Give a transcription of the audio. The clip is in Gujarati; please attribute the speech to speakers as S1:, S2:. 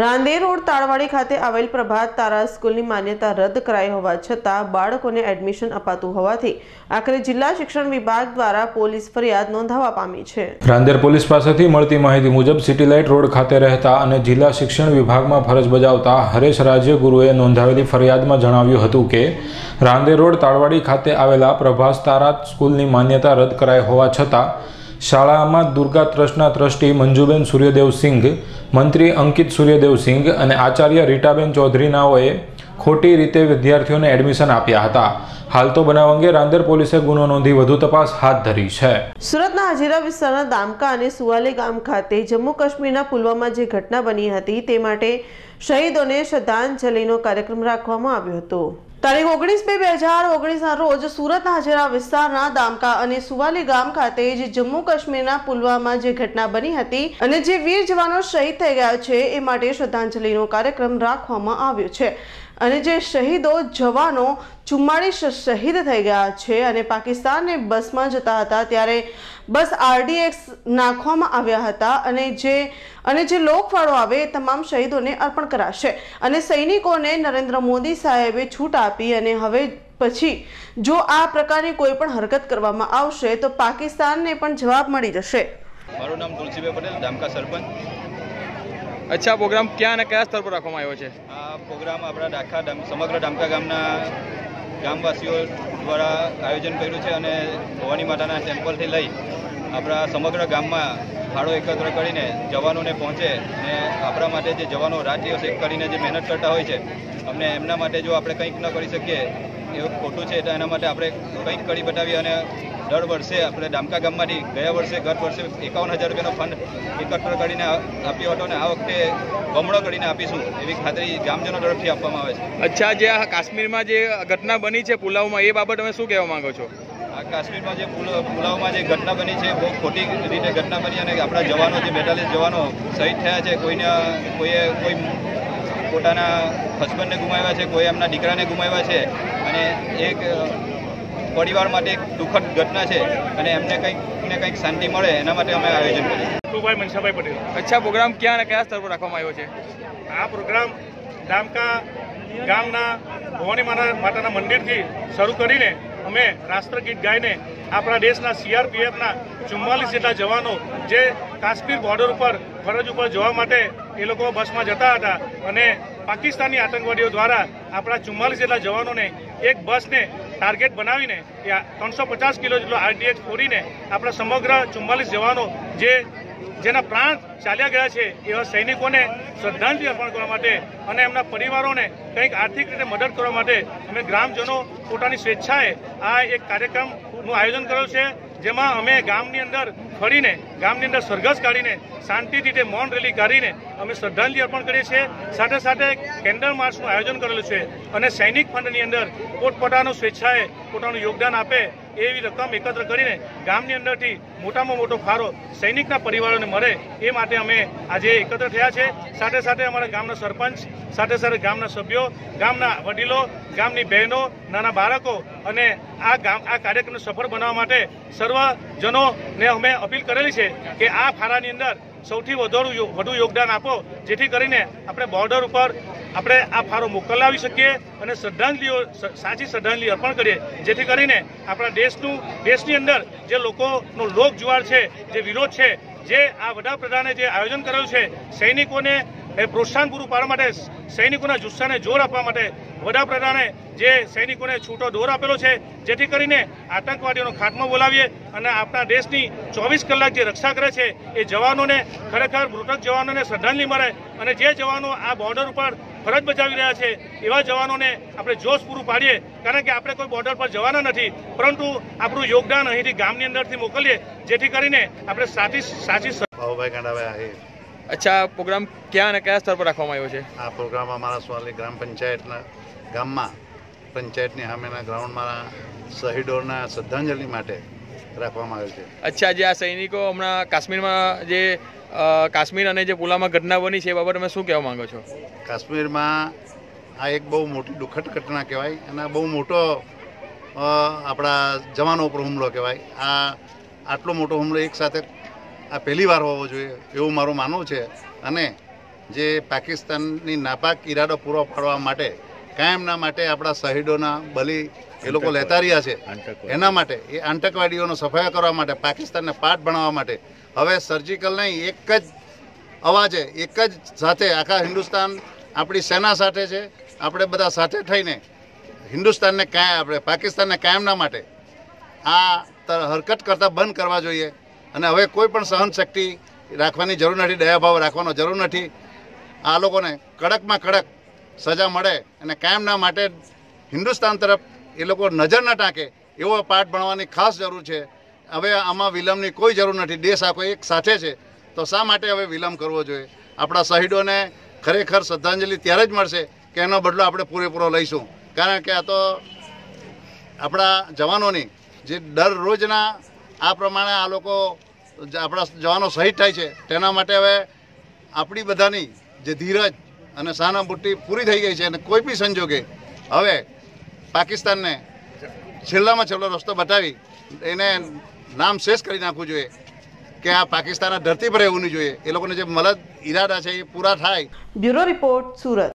S1: રાંદેર રોડ તાળવાડી ખાતે આવેલ પ્રભાત તારા સ્કૂલની માન્યતા રદ કરાઈ હોવા છતાં બાળકોને એડમિશન અપાતું હોવાથી આખરે જિલ્લા શિક્ષણ વિભાગ દ્વારા પોલીસ ફરિયાદ નોંધાવા પામી છે.
S2: રાંદેર પોલીસ પાસેથી મળતી માહિતી મુજબ સિટી લાઇટ રોડ ખાતે રહેતા અને જિલ્લા શિક્ષણ વિભાગમાં ફરજ બજાવતા હરેશ રાજ્યગુરુએ નોંધાવેલી ફરિયાદમાં જણાવ્યું હતું કે, રાંદેર રોડ તાળવાડી ખાતે આવેલા પ્રભાસ તારા સ્કૂલની માન્યતા રદ કરાઈ હોવા છતાં શાળામાં દુર્ગા ટ્રસ્ટના ટ્રસ્ટી મંજુબેન સૂર્યદેવ સિંઘ, મંત્રી અંકિત સૂર્યદેવ સિંઘ અને આચાર્ય રીટાબેન ચૌધરીનાઓએ ખોટી રીતે વિદ્યાર્થીઓને એડમિશન આપ્યા હતા. હાલ તો બનાવ અંગે રાંદેર પોલીસે ગુનો નોંધી વધુ તપાસ હાથ ધરી છે.
S1: સુરતના હાજીરા વિસ્તારના દામકા અને સુવાલી ગામ ખાતે જમ્મુ કાશ્મીરના પુલવામાં જે ઘટના બની હતી તે માટે શહીદોને શ્રદ્ધાંજલિનો કાર્યક્રમ રાખવામાં આવ્યો હતો. તારીખ ઓગણીસ બે બે હજાર ઓગણીસના રોજ સુરતના હાજરા વિસ્તારના દામકા અને સુવાલી ગામ ખાતે જે જમ્મુ કાશ્મીરના પુલવામા જે ઘટના બની હતી અને જે વીર જવાનો શહીદ થઈ ગયા છે, એ માટે શ્રદ્ધાંજલિનો કાર્યક્રમ રાખવામાં આવ્યો છે. અને જે શહીદો જવાનો ચુમ્માળીસ શહીદ થઈ ગયા છે અને પાકિસ્તાનને બસમાં જતા હતા ત્યારે બસ આરડીએક્સ નાખવામાં આવ્યા હતા અને જે અને જે લોકફાળો આવે એ તમામ શહીદોને અર્પણ કરાશે અને સૈનિકોને નરેન્દ્ર મોદી સાહેબે છૂટ આપી અને હવે પછી જો આ પ્રકારની કોઈ પણ હરકત કરવામાં આવશે તો પાકિસ્તાનને પણ જવાબ મળી જશે.
S3: મારું નામ તુલસીભાઈ પટેલ ધામકા સરપંચ.
S4: અચ્છા પ્રોગ્રામ ક્યાં અને કયા સ્તર પર રાખવામાં આવ્યો છે?
S3: આ પ્રોગ્રામ આપણા ડાખા સમગ્ર ડામકા ગામના ગામવાસીઓ દ્વારા આયોજન કર્યું છે અને ભવાની માતાના ટેમ્પલથી લઈ આપણા સમગ્ર ગામમાં ફાળો એકત્ર કરીને જવાનોને પહોંચે અને આપણા માટે જે જવાનો રાત દિવસ એક કરીને જે મહેનત કરતા હોય છે, અમને એમના માટે જો આપણે કંઈક ન કરી શકીએ એવું ખોટું છે તો એના માટે આપણે કંઈક કરી બતાવીએ અને દર વર્ષે આપણે ડામકા ગામમાંથી ગયા વર્ષે ગત વર્ષે એકાવન હજાર રૂપિયાનો ફંડ એકત્ર કરીને આપ્યો હતો અને આ વખતે બમણો કરીને આપીશું. એવી ખાતરી ગામજનો તરફથી આપવામાં આવે છે.
S4: અચ્છા જે આ કાશ્મીરમાં જે ઘટના બની છે પુલાવમાં એ બાબત તમે શું કહેવા માંગો છો?
S3: આ કાશ્મીરમાં જે પુલાવમાં જે ઘટના બની છે બહુ ખોટી રીતે ઘટના બની અને આપણા જવાનો જે બેતાલીસ જવાનો શહીદ થયા છે કોઈને કોઈએ કોઈ પોતાના હસબન્ડને ગુમાવ્યા છે કોઈ એમના દીકરાને ગુમાવ્યા છે અને એક પરિવાર માટે એક દુઃખદ ઘટના છે અને એમને કંઈક ને કંઈક શાંતિ મળે એના માટે અમે આયોજન કર્યું
S5: ટુભાઈ મનસાભાઈ પટેલ.
S4: અચ્છા પ્રોગ્રામ ક્યાં અને કયા સ્તર પર રાખવામાં આવ્યો છે?
S5: આ પ્રોગ્રામ ડામકા ગામના ભવાની માતા માતાના મંદિરથી શરૂ કરીને અમે રાષ્ટ્રગીત ગાઈને આપણા દેશના સીઆરપીએફના ચુમ્માલીસ જેટલા જવાનો જે કાશ્મીર બોર્ડર ઉપર ફરજ ઉપર જવા માટે એ લોકો બસમાં જતા હતા અને પાકિસ્તાની આતંકવાદીઓ દ્વારા આપણા ચુમ્માલીસ જેટલા જવાનોને એક બસને ટાર્ગેટ બનાવીને ત્રણસો પચાસ કિલો જેટલો આરડીએક્સ ફોડીને આપણા સમગ્ર ચુમ્માલીસ જવાનો જે જેના પ્રાણ ચાલ્યા ગયા છે, એવા સૈનિકોને શ્રદ્ધાંજલિ અર્પણ કરવા માટે અને એમના પરિવારોને કંઈક આર્થિક રીતે મદદ કરવા માટે અમે ગ્રામજનો પોતાની સ્વેચ્છાએ આ એક કાર્યક્રમનું આયોજન કર્યું છે. જેમાં અમે ગામની અંદર ફરીને, ગામની અંદર સરઘસ કાઢીને, શાંતિથી તે મૌન રેલી કાઢીને અમે શ્રદ્ધાંજલિ અર્પણ કરીએ છીએ. સાથે સાથે કેન્ડલ માર્ચનું આયોજન કરેલું છે અને સૈનિક ફંડની અંદર પોતપોતાનું સ્વેચ્છાએ પોતાનું યોગદાન આપે એવી રકમ એકત્ર કરીને ગામની અંદરથી મોટામાં મોટો ફાળો સૈનિકના પરિવારોને મળે એ માટે અમે આજે એકત્ર થયા છે. સાથે સાથે અમારા ગામના સરપંચ, સાથે સાથે ગામના સભ્યો, ગામના વડીલો, ગામની બહેનો, નાના બાળકો અને આ ગામ આ કાર્યક્રમને સફળ બનાવવા માટે સર્વજનોને અમે અપીલ કરેલી છે કે આ ફાળાની અંદર સૌથી વધુ વધુ યોગદાન આપો, જેથી કરીને આપણે બોર્ડર ઉપર આપણે આ ફાળો મોકલાવી શકીએ અને શ્રદ્ધાંજલિઓ સાચી શ્રદ્ધાંજલિ અર્પણ કરીએ. જેથી કરીને આપણા દેશનું, દેશની અંદર જે લોકોનો લોક જુવાળ છે, જે વિરોધ છે, જે આ વડાપ્રધાને જે આયોજન કરેલું છે, સૈનિકોને એ પ્રોત્સાહન પૂરું પાડવા માટે, સૈનિકોના જુસ્સાને જોર આપવા માટે વડાપ્રધાને જે સૈનિકોને છૂટો દોર આપેલો છે, જેથી કરીને આતંકવાદીઓનો ખાત્મો બોલાવીએ અને આપણા દેશની ચોવીસ કલાક જે રક્ષા કરે છે, એ જવાનોને ખરેખર મૃતક જવાનોને શ્રદ્ધાંજલિ મળે અને જે જવાનો આ બોર્ડર ઉપર ફરજ બજાવી રહ્યા છે એવા જવાનોને આપણે જોશ પૂરું પાડીએ. કારણ કે આપણે કોઈ બોર્ડર પર જવાના નથી. પરંતુ આપણું યોગદાન અહીંથી ગામની અંદરથી મોકલીએ. જેથી કરીને આપણે સાચી સાચી
S6: ભાવભાઈ ગાંડાભાઈ આહિર.
S4: અચ્છા પ્રોગ્રામ ક્યાં અને કયા સ્તર પર રાખવામાં આવ્યો છે?
S6: આ પ્રોગ્રામ અમારા સ્વાલી ગ્રામ પંચાયતના ગામમાં પંચાયતની સામેના ગ્રાઉન્ડમાં શહીદોના શ્રદ્ધાંજલિ માટે રાખવામાં આવ્યો છે.
S4: અચ્છા જે આ સૈનિકો હમણાં કાશ્મીરમાં જે કાશ્મીર અને જે પુલામાં ઘટના બની છે એ બાબતે તમે શું કહેવા માંગો છો?
S6: કાશ્મીરમાં આ એક બહુ મોટી દુઃખદ ઘટના કહેવાય અને બહુ મોટો આપણા જવાનો ઉપર હુમલો કહેવાય. આ આટલો મોટો હુમલો એકસાથે આ પહેલી વાર હોવો જોઈએ એવું મારું માનવું છે. અને જે પાકિસ્તાનની નાપાક ઈરાદો પૂરો પાડવા માટે કાયમના માટે આપણા શહીદોના બલી એ લોકો લેતા રહ્યા છે. એના માટે એ આતંકવાદીઓનો સફાયા કરવા માટે પાકિસ્તાનને પાઠ ભણાવવા માટે. હવે સર્જિકલ નહીં એક જ અવાજે એક જ સાથે આખા હિન્દુસ્તાન આપણી સેના સાથે છે. આપણે બધા સાથે થઈને હિન્દુસ્તાનને કાંઈ આપણે પાકિસ્તાનને કાયમના માટે આ હરકત કરતાં બંધ કરવા જોઈએ. અને હવે કોઈ પણ સહન શક્તિ રાખવાની જરૂર નથી દયાભાવ રાખવાનો જરૂર નથી. આ લોકોને કડકમાં કડક સજા મળે અને કાયમના માટે હિન્દુસ્તાન તરફ એ લોકો નજર ન ટાંકે એવો પાઠ ભણવાની ખાસ જરૂર છે. હવે આમાં વિલંબની કોઈ જરૂર નથી. દેશ આખો એક સાથે છે. તો શા માટે હવે વિલંબ કરવો જોઈએ? આપણા શહીદોને ખરેખર શ્રદ્ધાંજલિ ત્યારે જ મળશે કે એનો બદલો આપણે પૂરેપૂરો લઈશું. કારણ કે આ તો આપણા જવાનોની જે દરરોજના આ પ્રમાણે આ લોકો આપણા જવાનો શહીદ થાય છે. તેના માટે હવે આપણી બધાની જે ધીરજ અને સહાનુભૂતિ પૂરી થઈ ગઈ છે અને કોઈ બી સંજોગે હવે પાકિસ્તાનને છેલ્લામાં છેલ્લો રસ્તો બતાવી એને નામ શેષ કરી નાખવું જોઈએ કે આ પાકિસ્તાનના ધરતી પર રહેવું નહીં જોઈએ. એ લોકોને જે મલદ ઈરાદા છે એ પૂરા થાય.
S1: Bureau report Surat.